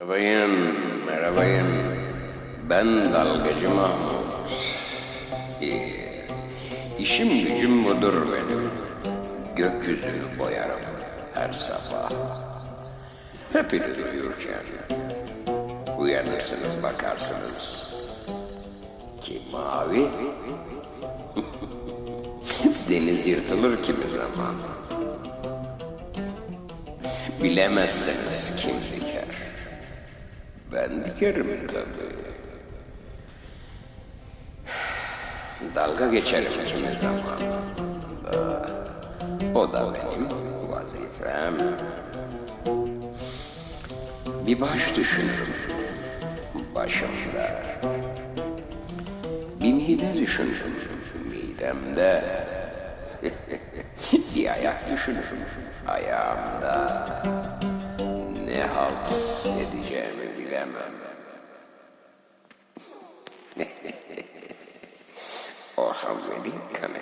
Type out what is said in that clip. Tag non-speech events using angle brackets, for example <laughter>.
Merhabayın, merhabayın. Ben dalgacı Mahmut. Ee, işim gücüm budur benim. Gökyüzünü boyarım her sabah. Hepiniz uyurken uyanırsınız bakarsınız. Ki mavi <laughs> deniz yırtılır kimi zaman. Bilemezseniz kim diker. Ben dikerim tabii. Dalga geçerim kimi zaman. Da, o da benim vazifem. Bir baş düşünürüm başımda. Bir mide düşünürüm midemde. <laughs> bir ayak düşünürüm ayağımda. Ne diyeceğimi bilemem. <laughs> Orhan Veli Kanı.